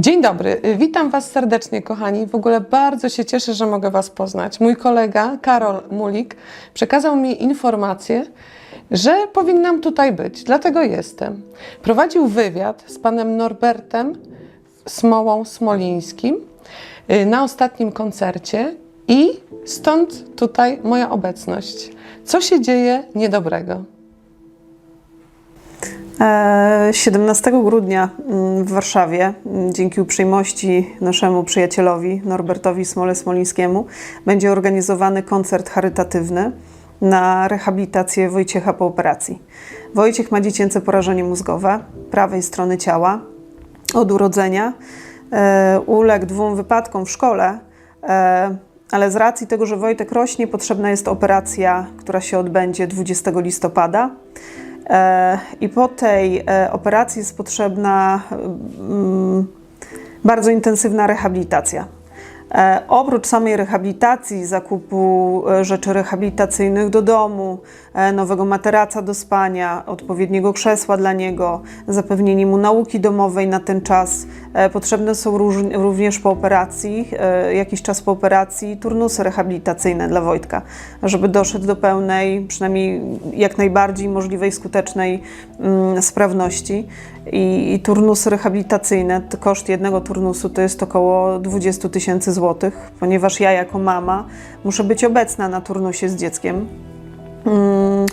Dzień dobry, witam Was serdecznie, kochani. W ogóle bardzo się cieszę, że mogę Was poznać. Mój kolega Karol Mulik przekazał mi informację, że powinnam tutaj być, dlatego jestem. Prowadził wywiad z panem Norbertem Smołą Smolińskim y, na ostatnim koncercie i stąd tutaj moja obecność. Co się dzieje niedobrego? E, 17 grudnia mm, w Warszawie, mm, dzięki uprzejmości naszemu przyjacielowi Norbertowi Smole Smolińskiemu, będzie organizowany koncert charytatywny na rehabilitację Wojciecha po operacji. Wojciech ma dziecięce porażenie mózgowe prawej strony ciała od urodzenia. E, Uległ dwóm wypadkom w szkole, e, ale z racji tego, że Wojtek rośnie, potrzebna jest operacja, która się odbędzie 20 listopada. E, I po tej e, operacji jest potrzebna mm, bardzo intensywna rehabilitacja. E, Oprócz samej rehabilitacji, zakupu e, rzeczy rehabilitacyjnych do domu, e, nowego materaca do spania, odpowiedniego krzesła dla niego, zapewnienie mu nauki domowej na ten czas, potrzebne są również po operacji, jakiś czas po operacji, turnusy rehabilitacyjne dla Wojtka, żeby doszedł do pełnej, przynajmniej jak najbardziej możliwej skutecznej mm, sprawności. I, turnusy rehabilitacyjne, koszt jednego turnusu to jest około 20 tysięcy złotych, ponieważ ja jako mama muszę być obecna na turnusie z dzieckiem. Mm,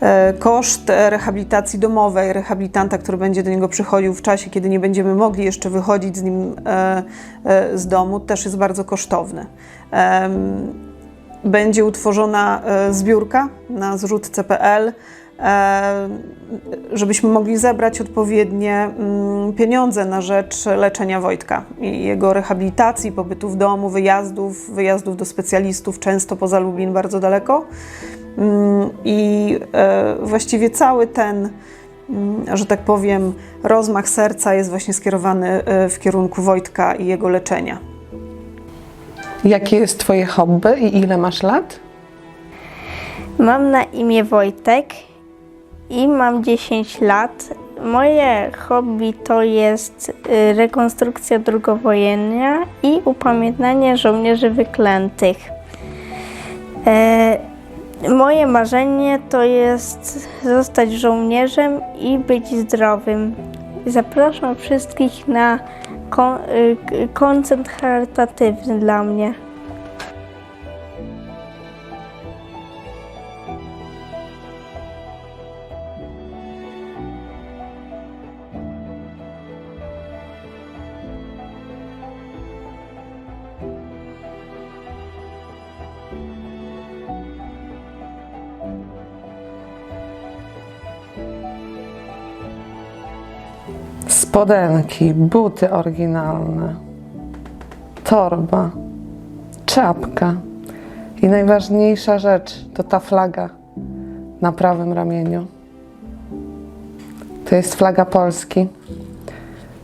e, Koszt rehabilitacji domowej, rehabilitanta, który będzie do niego przychodził w czasie, kiedy nie będziemy mogli jeszcze wychodzić z nim e, e, z domu, też jest bardzo kosztowny. Będzie utworzona zbiórka na zrzutce.pl, żebyśmy mogli zebrać odpowiednie mm, pieniądze na rzecz leczenia Wojtka i jego rehabilitacji, pobytu w domu, wyjazdów, wyjazdów do specjalistów, często poza Lublin, bardzo daleko. Mm, I e, właściwie cały ten, mm, że tak powiem, rozmach serca jest właśnie skierowany e, w kierunku Wojtka i jego leczenia. Jakie jest Twoje hobby i ile masz lat? Mam na imię Wojtek i mam 10 lat. Moje hobby to jest y, rekonstrukcja drugowojenna i upamiętnianie żołnierzy wyklętych. E, moje marzenie to jest zostać żołnierzem i być zdrowym. Zapraszam wszystkich na kon- y, koncert charytatywny dla mnie. Spodenki, buty oryginalne, torba, czapka i najważniejsza rzecz to ta flaga na prawym ramieniu. To jest flaga Polski.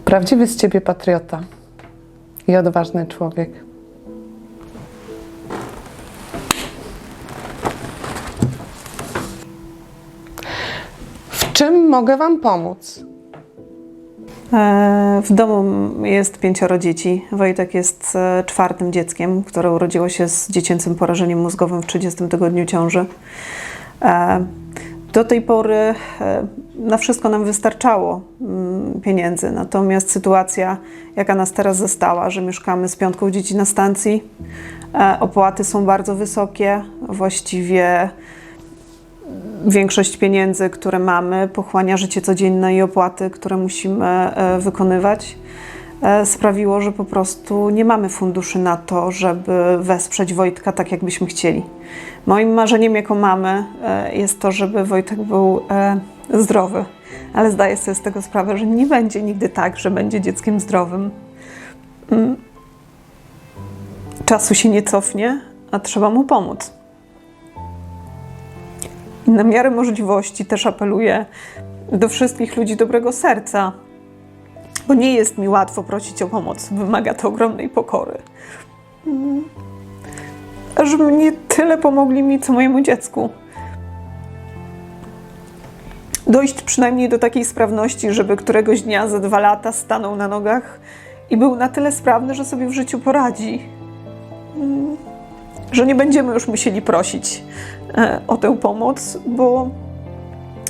Prawdziwy z ciebie patriota i odważny człowiek. W czym mogę Wam pomóc? E, W domu jest pięcioro dzieci. Wojtek jest e, czwartym dzieckiem, które urodziło się z dziecięcym porażeniem mózgowym w 30 tygodniu ciąży. E, Do tej pory na wszystko nam wystarczało mm, pieniędzy, natomiast sytuacja, jaka nas teraz została, że mieszkamy z piątką dzieci na stacji, opłaty są bardzo wysokie, właściwie większość pieniędzy, które mamy, pochłania życie codzienne i opłaty, które musimy e, wykonywać, e, sprawiło, że po prostu nie mamy funduszy na to, żeby wesprzeć Wojtka tak, jakbyśmy chcieli. Moim marzeniem jako mamy e, jest to, żeby Wojtek był zdrowy, ale zdaję sobie z tego sprawę, że nie będzie nigdy tak, że będzie dzieckiem zdrowym. Mm. Czasu się nie cofnie, a trzeba mu pomóc. Na miarę możliwości też apeluję do wszystkich ludzi dobrego serca, bo nie jest mi łatwo prosić o pomoc. Wymaga to ogromnej pokory. Mm. Żeby nie tyle pomogli mi, co mojemu dziecku. Dojść przynajmniej do takiej sprawności, żeby któregoś dnia za dwa lata stanął na nogach i był na tyle sprawny, że sobie w życiu poradzi. Że nie będziemy już musieli prosić e, o tę pomoc, bo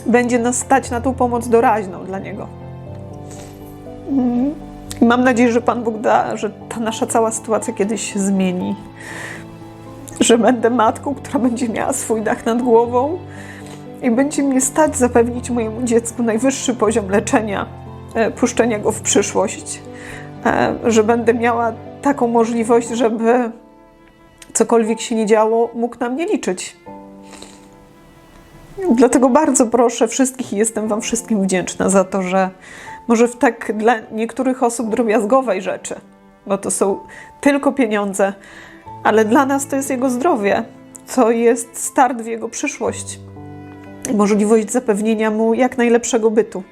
będzie nas stać na tą pomoc doraźną dla niego. Mm, mam nadzieję, że Pan Bóg da, że ta nasza cała sytuacja kiedyś się zmieni. Że będę matką, która będzie miała swój dach nad głową i będzie mnie stać zapewnić mojemu dziecku najwyższy poziom leczenia, e, puszczenia go w przyszłość. E, że będę miała taką możliwość, żeby cokolwiek się nie działo, mógł na mnie liczyć. Dlatego bardzo proszę wszystkich i jestem Wam wszystkim wdzięczna za to, że może w tak dla niektórych osób drobiazgowej rzeczy, bo to są tylko pieniądze, ale dla nas to jest jego zdrowie, to jest start w jego przyszłość i możliwość zapewnienia mu jak najlepszego bytu.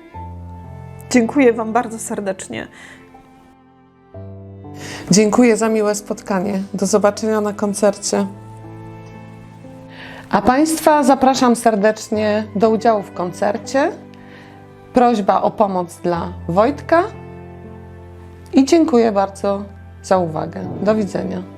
Dziękuję Wam bardzo serdecznie. Dziękuję za miłe spotkanie. Do zobaczenia na koncercie. A Państwa zapraszam serdecznie do udziału w koncercie. Prośba o pomoc dla Wojtka. I dziękuję bardzo za uwagę. Do widzenia.